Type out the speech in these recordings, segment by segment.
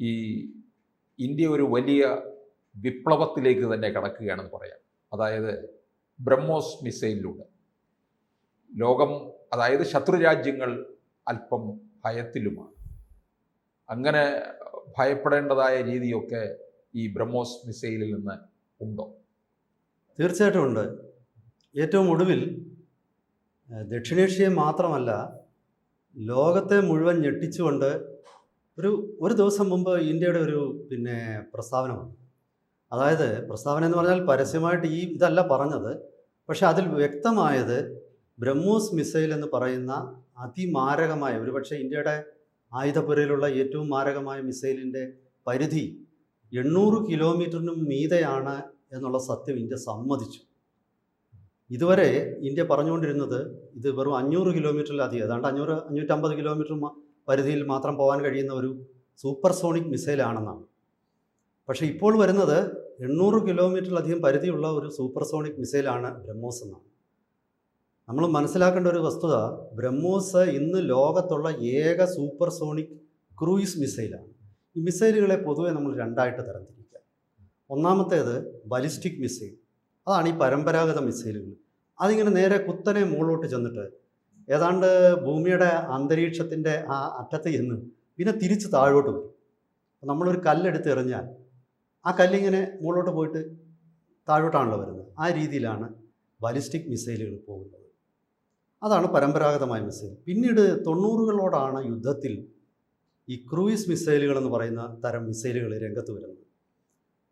ഈ ഇന്ത്യ ഒരു വലിയ വിപ്ലവത്തിലേക്ക് തന്നെ കടക്കുകയാണെന്ന് പറയാം. അതായത് ബ്രഹ്മോസ് മിസൈലിലൂടെ. ലോകം അതായത് ശത്രുരാജ്യങ്ങൾ അല്പം ഭയത്തിലുമാണ്. അങ്ങനെ ഭയപ്പെടേണ്ടതായ രീതിയൊക്കെ ഈ ബ്രഹ്മോസ് മിസൈലിൽ നിന്ന് ഉണ്ടോ? തീർച്ചയായിട്ടും ഉണ്ട്. ഏറ്റവും ഒടുവിൽ ദക്ഷിണേഷ്യയെ മാത്രമല്ല ലോകത്തെ മുഴുവൻ ഞെട്ടിച്ചുകൊണ്ട് ഒരു ഒരു ദിവസം മുമ്പ് ഇന്ത്യയുടെ ഒരു പിന്നെ പ്രസ്താവന വന്നു. അതായത് പ്രസ്താവന എന്ന് പറഞ്ഞാൽ പരസ്യമായിട്ട് ഈ ഇതല്ല പറഞ്ഞത്. പക്ഷേ അതിൽ വ്യക്തമായത് ബ്രഹ്മോസ് മിസൈൽ എന്ന് പറയുന്ന അതിമാരകമായ ഒരുപക്ഷെ ഇന്ത്യയുടെ ആയുധപ്പുരയിലുള്ള ഏറ്റവും മാരകമായ മിസൈലിന്റെ പരിധി എണ്ണൂറ് കിലോമീറ്ററിനും മീതയാണ് എന്നുള്ള സത്യം ഇന്ത്യ സമ്മതിച്ചു. ഇതുവരെ ഇന്ത്യ പറഞ്ഞുകൊണ്ടിരുന്നത് ഇത് വെറും അഞ്ഞൂറ് കിലോമീറ്ററിലധികം ഏതാണ്ട് അഞ്ഞൂറ് അഞ്ഞൂറ്റമ്പത് കിലോമീറ്റർ പരിധിയിൽ മാത്രം പോകാൻ കഴിയുന്ന ഒരു സൂപ്പർ സോണിക് മിസൈലാണെന്നാണ്. പക്ഷേ ഇപ്പോൾ വരുന്നത് എണ്ണൂറ് കിലോമീറ്ററിലധികം പരിധിയുള്ള ഒരു സൂപ്പർ സോണിക് മിസൈലാണ് ബ്രഹ്മോസ് എന്നാണ്. നമ്മൾ മനസ്സിലാക്കേണ്ട ഒരു വസ്തുത ബ്രഹ്മോസ് ഇന്ന് ലോകത്തുള്ള ഏക സൂപ്പർ സോണിക് ക്രൂയിസ് മിസൈലാണ്. ഈ മിസൈലുകളെ പൊതുവെ നമ്മൾ രണ്ടായിട്ട് തരംതിരിക്കുക. ഒന്നാമത്തേത് ബലിസ്റ്റിക് മിസൈൽ. അതാണ് ഈ പരമ്പരാഗത മിസൈലുകൾ. അതിങ്ങനെ നേരെ കുത്തനെ മുകളിലോട്ട് ചെന്നിട്ട് ഏതാണ്ട് ഭൂമിയുടെ അന്തരീക്ഷത്തിന്റെ ആ അറ്റത്ത് ചെന്ന് പിന്നെ തിരിച്ച് താഴോട്ട് വരും. നമ്മളൊരു കല്ലെടുത്ത് എറിഞ്ഞാൽ ആ കല്ലിങ്ങനെ മുകളിലോട്ട് പോയിട്ട് താഴോട്ടാണല്ലോ വരുന്നത്. ആ രീതിയിലാണ് ബാലിസ്റ്റിക് മിസൈലുകൾ പോകുന്നത്. അതാണ് പരമ്പരാഗതമായ മിസൈൽ. പിന്നീട് തൊണ്ണൂറുകളോടാണ് യുദ്ധത്തിൽ ഈ ക്രൂയിസ് മിസൈലുകൾ എന്ന് പറയുന്ന തരം മിസൈലുകൾ രംഗത്ത് വരുന്നത്.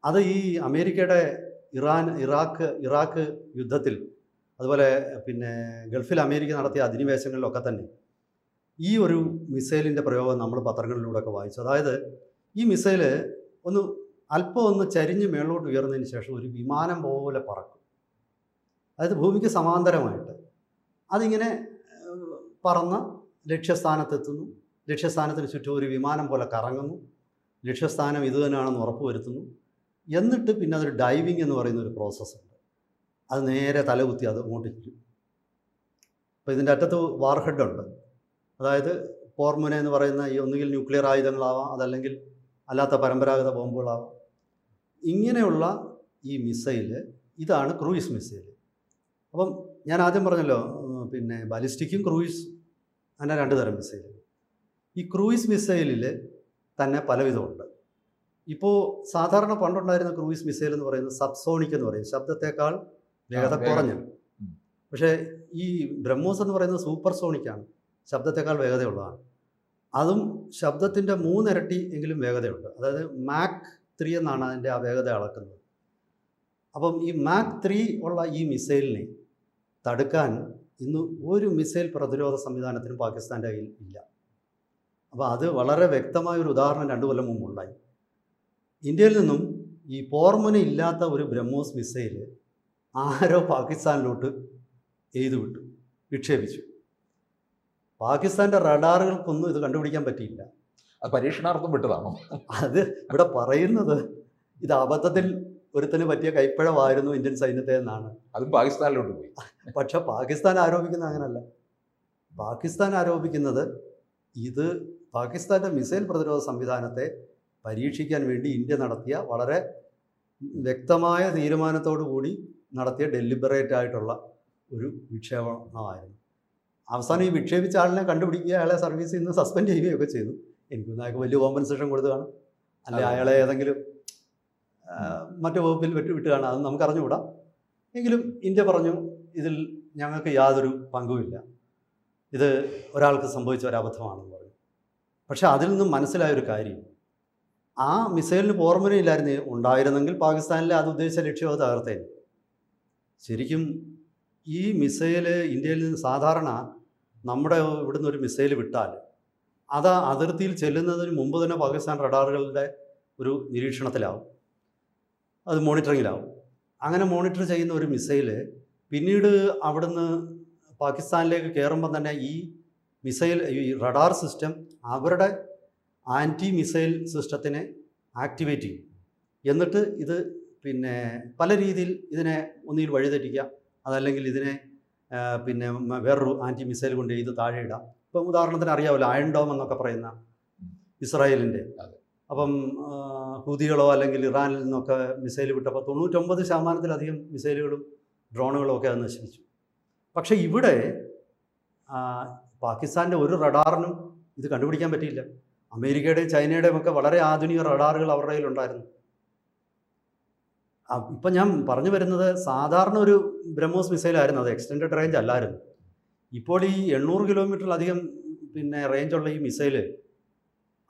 അത് ഈ അമേരിക്കയുടെ ഇറാൻ ഇറാഖ് ഇറാഖ് യുദ്ധത്തിൽ അതുപോലെ പിന്നെ ഗൾഫിൽ അമേരിക്ക നടത്തിയ അധിനിവേശങ്ങളിലൊക്കെ തന്നെ ഈ ഒരു മിസൈലിന്റെ പ്രയോഗം നമ്മൾ പത്രങ്ങളിലൂടെയൊക്കെ വായിച്ചു. അതായത് ഈ മിസൈൽ ഒന്ന് അല്പം ഒന്ന് ചരിഞ്ഞ് മേളോട്ട് ഉയർന്നതിന് ശേഷം ഒരു വിമാനം പോലെ പറക്കും. അതായത് ഭൂമിക്ക് സമാന്തരമായിട്ട് അതിങ്ങനെ പറന്ന് ലക്ഷ്യസ്ഥാനത്തെത്തുന്നു. ലക്ഷ്യസ്ഥാനത്തിന് ചുറ്റും ഒരു വിമാനം പോലെ കറങ്ങുന്നു. ലക്ഷ്യസ്ഥാനം ഇതുതന്നെയാണെന്ന് ഉറപ്പുവരുത്തുന്നു. എന്നിട്ട് പിന്നെ അതൊരു ഡൈവിങ് എന്ന് പറയുന്ന ഒരു പ്രോസസ്സുണ്ട്. അത് നേരെ തലകുത്തി അത് അങ്ങോട്ടിരിക്കും അപ്പോൾ ഇതിന്റെ അറ്റത്ത് വാർഹെഡുണ്ട് അതായത് പോർമുന എന്ന് പറയുന്ന ഈ ഒന്നുകിൽ ന്യൂക്ലിയർ ആയുധങ്ങളാവാം അതല്ലെങ്കിൽ അല്ലാത്ത പരമ്പരാഗത ബോംബുകളാവാം. ഇങ്ങനെയുള്ള ഈ മിസൈൽ ഇതാണ് ക്രൂയിസ് മിസൈൽ അപ്പം ഞാൻ ആദ്യം പറഞ്ഞല്ലോ പിന്നെ ബാലിസ്റ്റിക്കും ക്രൂയിസ് അങ്ങനെ രണ്ട് തരം മിസൈൽ ഈ ക്രൂയിസ് മിസൈലിൽ തന്നെ പലവിധമുണ്ട്. ഇപ്പോൾ സാധാരണ പണ്ടുണ്ടായിരുന്ന ക്രൂയിസ് മിസൈൽ എന്ന് പറയുന്നത് സബ്സോണിക് എന്ന് പറയും. ശബ്ദത്തെക്കാൾ വേഗത വേഗം. കുറഞ്ഞു. പക്ഷേ ഈ ബ്രഹ്മോസ് എന്ന് പറയുന്നത് സൂപ്പർ സോണിക്കാണ് ശബ്ദത്തെക്കാൾ വേഗതയുള്ളതാണ്. അതും ശബ്ദത്തിന്റെ മൂന്നിരട്ടി എങ്കിലും വേഗതയുണ്ട്. അതായത് മാക് ത്രീ എന്നാണ് അതിന്റെ ആ വേഗത അളക്കുന്നത്. അപ്പം ഈ മാക് ത്രീ ഉള്ള ഈ മിസൈലിനെ തടുക്കാൻ ഇന്ന് ഒരു മിസൈൽ പ്രതിരോധ സംവിധാനത്തിനും പാകിസ്ഥാന്റെ കയ്യിൽ ഇല്ല. അപ്പോൾ അത് വളരെ വ്യക്തമായ ഒരു ഉദാഹരണം രണ്ടു കൊല്ലം മുമ്പുണ്ടായി ഇന്ത്യയിൽ നിന്നും ഈ പോർമുന ഇല്ലാത്ത ഒരു ബ്രഹ്മോസ് മിസൈൽ ആരോ പാകിസ്ഥാനിലോട്ട് എയ്തു വിട്ടു വിക്ഷേപിച്ചു. പാകിസ്ഥാന്റെ റഡാറുകൾക്കൊന്നും ഇത് കണ്ടുപിടിക്കാൻ പറ്റിയില്ല. അത് പരീക്ഷണാർത്ഥം വിട്ടതാണോ? അത് ഇവിടെ പറയുന്നത് ഇത് അബദ്ധത്തിൽ ഒരുത്തിന് പറ്റിയ കൈപ്പഴമായിരുന്നു ഇന്ത്യൻ സൈന്യത്തെ എന്നാണ്. അതും പാകിസ്ഥാനിലോട്ട് പോയി. പക്ഷെ പാകിസ്ഥാൻ ആരോപിക്കുന്നത് അങ്ങനല്ല പാകിസ്ഥാൻ ആരോപിക്കുന്നത് ഇത് പാകിസ്ഥാന്റെ മിസൈൽ പ്രതിരോധ സംവിധാനത്തെ പരീക്ഷിക്കാൻ വേണ്ടി ഇന്ത്യ നടത്തിയ വളരെ വ്യക്തമായ തീരുമാനത്തോടു കൂടി നടത്തിയ ഡെലിബറേറ്റ് ആയിട്ടുള്ള ഒരു വിക്ഷേപണമായിരുന്നു. അവസാനം ഈ വിക്ഷേപിച്ച ആളിനെ കണ്ടുപിടിക്കുക അയാളെ സർവീസിൽ നിന്ന് സസ്പെൻഡ് ചെയ്യുകയൊക്കെ ചെയ്തു. എനിക്കൊന്നും അയാൾക്ക് വലിയ കോമ്പൻസേഷൻ കൊടുത്തു കാണും. അല്ലെ അയാളെ ഏതെങ്കിലും മറ്റു വകുപ്പിൽ വിട്ട് വിട്ട് കാണാം. അത് നമുക്ക് അറിഞ്ഞുകൂടാ. എങ്കിലും ഇന്ത്യ പറഞ്ഞു ഇതിൽ ഞങ്ങൾക്ക് യാതൊരു പങ്കുമില്ല. ഇത് ഒരാൾക്ക് സംഭവിച്ച ഒരബദ്ധമാണെന്ന് പറഞ്ഞു. പക്ഷെ അതിൽ നിന്നും മനസ്സിലായ ഒരു കാര്യം. ആ മിസൈലിന് പോർമുനയില്ലായിരുന്നു ഉണ്ടായിരുന്നെങ്കിൽ പാകിസ്ഥാനിലെ അത് ഉദ്ദേശിച്ച ലക്ഷ്യം അത് തകർത്തേനെ. ശരിക്കും ഈ മിസൈൽ ഇന്ത്യയിൽ നിന്ന് സാധാരണ നമ്മുടെ ഇവിടുന്ന് ഒരു മിസൈൽ വിട്ടാൽ അത് അതിർത്തിയിൽ ചെല്ലുന്നതിന് മുമ്പ് തന്നെ പാകിസ്ഥാൻ റഡാറുകളുടെ ഒരു നിരീക്ഷണത്തിലാവും. അത് മോണിറ്ററിങ്ങിലാവും. അങ്ങനെ മോണിറ്റർ ചെയ്യുന്ന ഒരു മിസൈൽ പിന്നീട് അവിടുന്ന് പാകിസ്ഥാനിലേക്ക് കയറുമ്പോൾ തന്നെ ഈ മിസൈൽ ഈ റഡാർ സിസ്റ്റം അവരുടെ ആന്റി മിസൈൽ സിസ്റ്റത്തിനെ ആക്ടിവേറ്റ് ചെയ്യും. എന്നിട്ട് ഇത് പിന്നെ പല രീതിയിൽ ഇതിനെ ഒന്നിൽ വഴിതെറ്റിക്കാം അതല്ലെങ്കിൽ ഇതിനെ പിന്നെ വേറൊരു ആന്റി മിസൈൽ കൊണ്ട് ഇത് താഴെ ഇടാം. ഇപ്പം ഉദാഹരണത്തിന് അറിയാമല്ലോ അയൺ ഡോം എന്നൊക്കെ പറയുന്ന ഇസ്രായേലിന്റെ. അപ്പം ഹൂതികളോ അല്ലെങ്കിൽ ഇറാനിൽ നിന്നൊക്കെ മിസൈൽ വിട്ടപ്പോൾ തൊണ്ണൂറ്റൊമ്പത് ശതമാനത്തിലധികം മിസൈലുകളും ഡ്രോണുകളും ഒക്കെ അത് നശിപ്പിച്ചു. പക്ഷേ ഇവിടെ പാകിസ്ഥാന്റെ ഒരു റഡാറിനും ഇത് കണ്ടുപിടിക്കാൻ പറ്റിയില്ല. അമേരിക്കയുടെയും ചൈനയുടെയും ഒക്കെ വളരെ ആധുനിക റഡാറുകൾ അവരുടെ കയ്യിലുണ്ടായിരുന്നു. ഇപ്പം ഞാൻ പറഞ്ഞു വരുന്നത് സാധാരണ ഒരു ബ്രഹ്മോസ് മിസൈലായിരുന്നു അത് എക്സ്റ്റൻഡ് റേഞ്ച് അല്ലായിരുന്നു. ഇപ്പോൾ ഈ എണ്ണൂറ് കിലോമീറ്ററിലധികം പിന്നെ റേഞ്ചുള്ള ഈ മിസൈൽ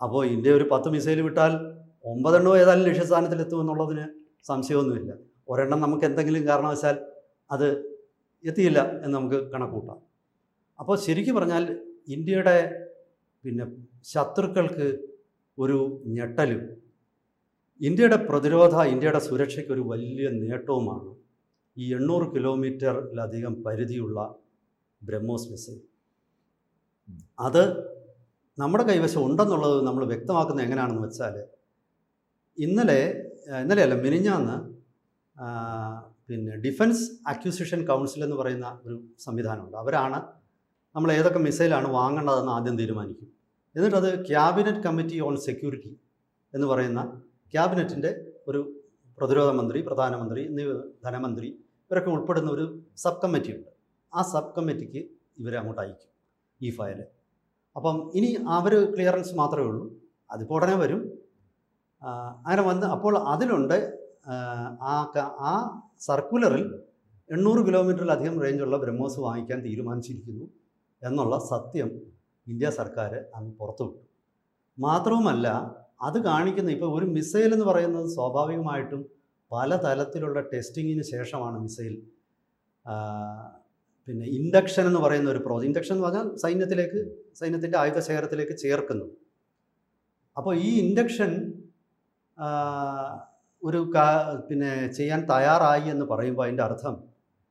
അപ്പോൾ ഇന്ത്യ ഒരു പത്ത് മിസൈൽ വിട്ടാൽ ഒമ്പതെണ്ണോ ഏതായാലും ലക്ഷ്യസ്ഥാനത്തിലെത്തുമെന്നുള്ളതിന് സംശയമൊന്നുമില്ല. ഒരെണ്ണം നമുക്ക് എന്തെങ്കിലും കാരണവശാൽ അത് എത്തിയില്ല എന്ന് നമുക്ക് കണക്കൂട്ടാം. അപ്പോൾ ശരിക്കും പറഞ്ഞാൽ ഇന്ത്യയുടെ പിന്നെ ശത്രുക്കൾക്ക് ഒരു ഞെട്ടലും ഇന്ത്യയുടെ പ്രതിരോധ ഇന്ത്യയുടെ സുരക്ഷയ്ക്ക് ഒരു വലിയ നേട്ടവുമാണ് ഈ എണ്ണൂറ് കിലോമീറ്ററിലധികം പരിധിയുള്ള ബ്രഹ്മോസ് മിസൈൽ. അത് നമ്മുടെ കൈവശം ഉണ്ടെന്നുള്ളത് നമ്മൾ വ്യക്തമാക്കുന്നത് എങ്ങനെയാണെന്ന് വെച്ചാൽ ഇന്നലെ ഇന്നലെയല്ല മിനിഞ്ഞാന്ന് പിന്നെ ഡിഫൻസ് അക്യൂസിഷൻ കൗൺസിൽ എന്ന് പറയുന്ന ഒരു സംവിധാനമുണ്ട്. അവരാണ് നമ്മൾ ഏതൊക്കെ മിസൈലാണ് വാങ്ങേണ്ടതെന്ന് ആദ്യം തീരുമാനിക്കും. എന്നിട്ടത് ക്യാബിനറ്റ് കമ്മിറ്റി ഓൺ സെക്യൂരിറ്റി എന്ന് പറയുന്ന ക്യാബിനറ്റിന്റെ ഒരു പ്രതിരോധ മന്ത്രി പ്രധാനമന്ത്രി എന്നിവ ധനമന്ത്രി ഇവരൊക്കെ ഉൾപ്പെടുന്ന ഒരു സബ് കമ്മിറ്റിയുണ്ട് ആ സബ് കമ്മിറ്റിക്ക് ഇവരെ അങ്ങോട്ട് അയക്കും ഈ ഫയൽ. അപ്പം ഇനി അവർ ക്ലിയറൻസ് മാത്രമേ ഉള്ളൂ. അതിപ്പോൾ ഉടനെ വരും. അങ്ങനെ വന്ന് അപ്പോൾ അതിലുണ്ട് ആ, ആ സർക്കുലറിൽ എണ്ണൂറ് കിലോമീറ്ററിലധികം റേഞ്ചുള്ള ബ്രഹ്മോസ് വാങ്ങിക്കാൻ തീരുമാനിച്ചിരിക്കുന്നു എന്നുള്ള സത്യം ഇന്ത്യ സർക്കാർ അങ്ങ് പുറത്തുവിട്ടു. മാത്രവുമല്ല അത് കാണിക്കുന്ന ഇപ്പോൾ ഒരു മിസൈൽ എന്ന് പറയുന്നത് സ്വാഭാവികമായിട്ടും പല തലത്തിലുള്ള ടെസ്റ്റിങ്ങിന് ശേഷമാണ് മിസൈൽ പിന്നെ ഇൻഡക്ഷൻ എന്ന് പറയുന്ന ഒരു പ്രോജക്റ്റ് ഇൻഡക്ഷൻ എന്ന് പറഞ്ഞാൽ സൈന്യത്തിലേക്ക് സൈന്യത്തിന്റെ ആയുധ ശേഖരത്തിലേക്ക് ചേർക്കുന്നു. അപ്പോൾ ഈ ഇൻഡക്ഷൻ ഒരു പിന്നെ ചെയ്യാൻ തയ്യാറായി എന്ന് പറയുമ്പോൾ അതിന്റെ അർത്ഥം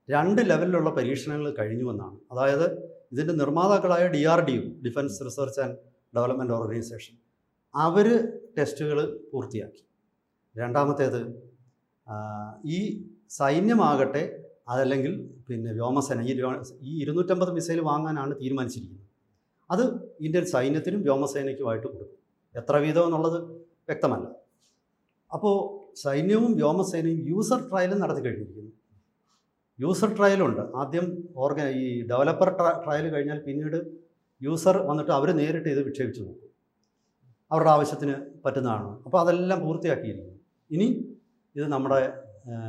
രണ്ട് ലെവലിലുള്ള പരീക്ഷണങ്ങൾ കഴിഞ്ഞുവെന്നാണ് അതായത് ഇതിന്റെ നിർമ്മാതാക്കളായ D R D U defence research and development organisation അവർ ടെസ്റ്റുകൾ പൂർത്തിയാക്കി. രണ്ടാമത്തേത് ഈ സൈന്യമാകട്ടെ അതല്ലെങ്കിൽ പിന്നെ വ്യോമസേന ഈ ഈ ഇരുന്നൂറ്റമ്പത് മിസൈൽ വാങ്ങാനാണ് തീരുമാനിച്ചിരിക്കുന്നത്. അത് ഇന്ത്യൻ സൈന്യത്തിനും വ്യോമസേനയ്ക്കുമായിട്ട് കൊടുക്കും. എത്ര വീതം എന്നുള്ളത് വ്യക്തമല്ല. അപ്പോൾ സൈന്യവും വ്യോമസേനയും യൂസർ ട്രയലും നടത്തി കഴിഞ്ഞിരിക്കുന്നു. യൂസർ ട്രയലുണ്ട് ആദ്യം ഓർഗ ഈ ഡെവലപ്പർ ട്രയൽ കഴിഞ്ഞാൽ പിന്നീട് യൂസർ വന്നിട്ട് അവർ നേരിട്ട് ഇത് വിക്ഷേപിച്ച് നോക്കും. അവരുടെ ആവശ്യത്തിന് പറ്റുന്നതാണ്. അപ്പോൾ അതെല്ലാം പൂർത്തിയാക്കിയിരിക്കുന്നു. ഇനി ഇത് നമ്മുടെ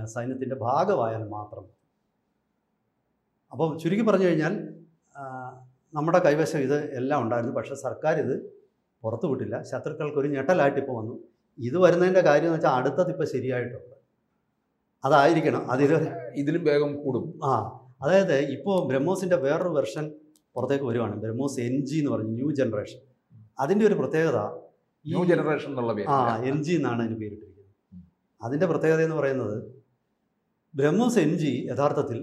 സൈന്യത്തിന്റെ ഭാഗമായാൽ മാത്രം. അപ്പോൾ ചുരുക്കി പറഞ്ഞു കഴിഞ്ഞാൽ നമ്മുടെ കൈവശം ഇത് എല്ലാം ഉണ്ടായിരുന്നു. പക്ഷേ സർക്കാർ ഇത് പുറത്തു വിട്ടില്ല. ശത്രുക്കൾക്ക് ഒരു ഞെട്ടലായിട്ട് ഇപ്പോൾ വന്നു. ഇത് വരുന്നതിന്റെ കാര്യം എന്ന് വെച്ചാൽ അടുത്തത് ഇപ്പോൾ ശരിയായിട്ടുണ്ട്. അതായിരിക്കണം. അതിതുവരെ ഇതിലും വേഗം കൂടും. ആ അതായത് ഇപ്പോൾ ബ്രഹ്മോസിന്റെ വേറൊരു വെർഷൻ പുറത്തേക്ക് വരുവാണ്. ബ്രഹ്മോസ് എൻ ജി എന്ന് പറഞ്ഞു ന്യൂ ജനറേഷൻ. അതിന്റെ ഒരു പ്രത്യേകത ന്യൂ ജനറേഷൻ എന്നുള്ള പേര് ആ എൻ ജി എന്നാണ് അതിന് പേരിട്ടിരിക്കുന്നത്. അതിന്റെ പ്രത്യേകത എന്ന് പറയുന്നത് ബ്രഹ്മോസ് എൻ ജി യഥാർത്ഥത്തിൽ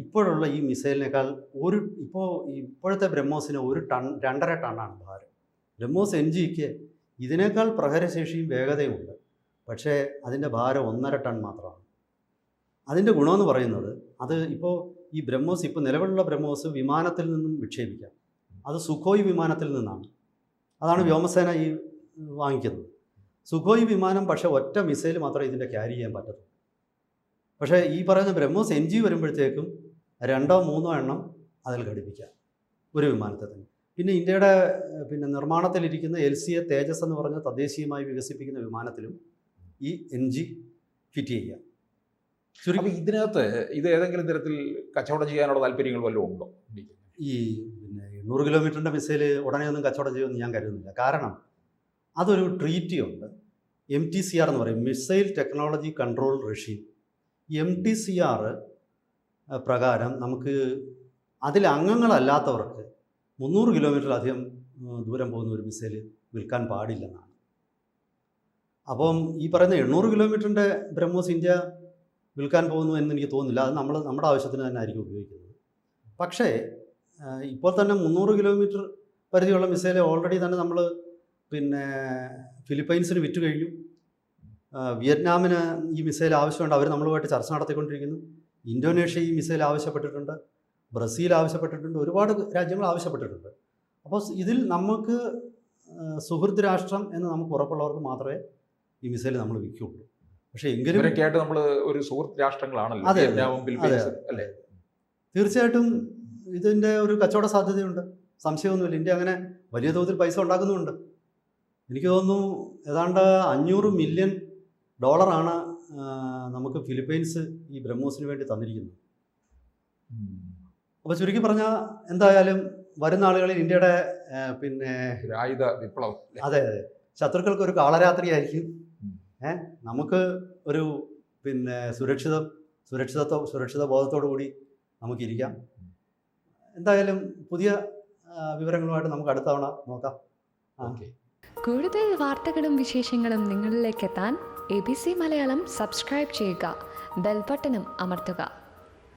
ഇപ്പോഴുള്ള ഈ മിസൈലിനേക്കാൾ ഒരു ഇപ്പോൾ ഇപ്പോഴത്തെ ബ്രഹ്മോസിന് ഒരു ടൺ രണ്ടര ടണ്ണാണ് ഭാരം. ബ്രഹ്മോസ് എൻ ജിക്ക് ഇതിനേക്കാൾ പ്രഹരശേഷിയും വേഗതയുമുണ്ട്. പക്ഷേ അതിന്റെ ഭാരം ഒന്നര ടൺ മാത്രമാണ്. അതിന്റെ ഗുണമെന്ന് പറയുന്നത് അത് ഇപ്പോൾ ഈ ബ്രഹ്മോസ് ഇപ്പോൾ നിലവിലുള്ള ബ്രഹ്മോസ് വിമാനത്തിൽ നിന്നും വിക്ഷേപിക്കാം. അത് സുഖോയ് വിമാനത്തിൽ നിന്നാണ്. അതാണ് വ്യോമസേന ഈ വാങ്ങിക്കുന്നത്. സുഖോയ് വിമാനം പക്ഷേ ഒറ്റ മിസൈൽ മാത്രമേ ഇതിന്റെ ക്യാരി ചെയ്യാൻ പറ്റത്തുള്ളൂ. പക്ഷേ ഈ പറയുന്ന ബ്രഹ്മോസ് എൻ ജി വരുമ്പോഴത്തേക്കും രണ്ടോ മൂന്നോ എണ്ണം അതിൽ ഘടിപ്പിക്കാം ഒരു വിമാനത്തെ തന്നെ പിന്നെ ഇന്ത്യയുടെ പിന്നെ നിർമ്മാണത്തിലിരിക്കുന്ന എൽ സി എ തേജസ് എന്ന് പറഞ്ഞ തദ്ദേശീയമായി വികസിപ്പിക്കുന്ന വിമാനത്തിലും ഈ എൻ ജി ഫിറ്റ് ചെയ്യാം. ചുരുക്കം ഇതിനകത്ത് ഇത് ഏതെങ്കിലും തരത്തിൽ കച്ചവടം ചെയ്യാനുള്ള താല്പര്യങ്ങൾ വല്ലതും ഉണ്ടോ? ഈ എണ്ണൂറ് കിലോമീറ്ററിന്റെ മിസൈൽ ഉടനെ ഒന്നും കച്ചവടം ചെയ്യുമെന്ന് ഞാൻ കരുതുന്നില്ല. കാരണം അതൊരു ട്രീറ്റി ഉണ്ട്. എം ടി സി ആർ എന്ന് പറയും. Missile technology control regime M T C R പ്രകാരം നമുക്ക് അതിൽ അംഗങ്ങളല്ലാത്തവർക്ക് മുന്നൂറ് കിലോമീറ്ററിലധികം ദൂരം പോകുന്ന ഒരു മിസൈൽ വിൽക്കാൻ പാടില്ലെന്നാണ്. അപ്പം ഈ പറയുന്ന എണ്ണൂറ് കിലോമീറ്ററിന്റെ ബ്രഹ്മോസ് ഇന്ത്യ വിൽക്കാൻ പോകുന്നു എന്ന് എനിക്ക് തോന്നുന്നില്ല. അത് നമ്മൾ നമ്മുടെ ആവശ്യത്തിന് തന്നെ ആയിരിക്കും ഉപയോഗിക്കുന്നത്. പക്ഷേ ഇപ്പോൾ തന്നെ മുന്നൂറ് കിലോമീറ്റർ പരിധിയുള്ള മിസൈൽ ഓൾറെഡി തന്നെ നമ്മൾ പിന്നെ ഫിലിപ്പൈൻസിന് വിറ്റ് കഴിഞ്ഞു. വിയറ്റ്നാമിന് ഈ മിസൈൽ ആവശ്യമുണ്ട്. അവർ നമ്മളുമായിട്ട് ചർച്ച നടത്തിക്കൊണ്ടിരിക്കുന്നു. ഇന്തോനേഷ്യ ഈ മിസൈൽ ആവശ്യപ്പെട്ടിട്ടുണ്ട്. ബ്രസീൽ ആവശ്യപ്പെട്ടിട്ടുണ്ട്. ഒരുപാട് രാജ്യങ്ങൾ ആവശ്യപ്പെട്ടിട്ടുണ്ട്. അപ്പോൾ ഇതിൽ നമുക്ക് സുഹൃദ് സുഹൃത്ത് രാഷ്ട്രം എന്ന് നമുക്ക് ഉറപ്പുള്ളവർക്ക് മാത്രമേ ഈ മിസൈൽ നമ്മൾ വിൽക്കുകയുള്ളൂ. പക്ഷേ എങ്കിലും ഇവരൊക്കെ ആയിട്ട് നമ്മൾ ഒരു സുഹൃത്ത് രാഷ്ട്രങ്ങളാണല്ലോ. അതെ, അല്ലേ? തീർച്ചയായിട്ടും ഇതിന്റെ ഒരു കച്ചവട സാധ്യതയുണ്ട്. സംശയമൊന്നുമില്ല. ഇന്ത്യ അങ്ങനെ വലിയ തോതിൽ പൈസ ഉണ്ടാക്കുന്നുമുണ്ട്. എനിക്ക് തോന്നുന്നു ഏതാണ്ട് അഞ്ഞൂറ് മില്യൺ ഡോളറാണ് നമുക്ക് ഫിലിപ്പൈൻസ് ഈ ബ്രഹ്മോസിന് വേണ്ടി തന്നിരിക്കുന്നത്. അപ്പോൾ ചുരുക്കി പറഞ്ഞാൽ എന്തായാലും വരുന്ന ആളുകളിൽ ഇന്ത്യയുടെ പിന്നെ ആയുധ വിപ്ലവം. അതെ അതെ. ശത്രുക്കൾക്ക് ഒരു കാളരാത്രിയായിരിക്കും. ഏ നമുക്ക് ഒരു പിന്നെ സുരക്ഷിതം സുരക്ഷിതത്വ സുരക്ഷിത ബോധത്തോടു കൂടി നമുക്കിരിക്കാം. എന്തായാലും പുതിയ വിവരങ്ങളുമായിട്ട് നമുക്ക് അടുത്ത തവണ നോക്കാം. കൂടുതൽ വാർത്തകളും വിശേഷങ്ങളും നിങ്ങളിലേക്ക് എത്താൻ A B C Malayalam subscribe ചെയ്യുക. ബെൽബട്ടനും അമർത്തുക.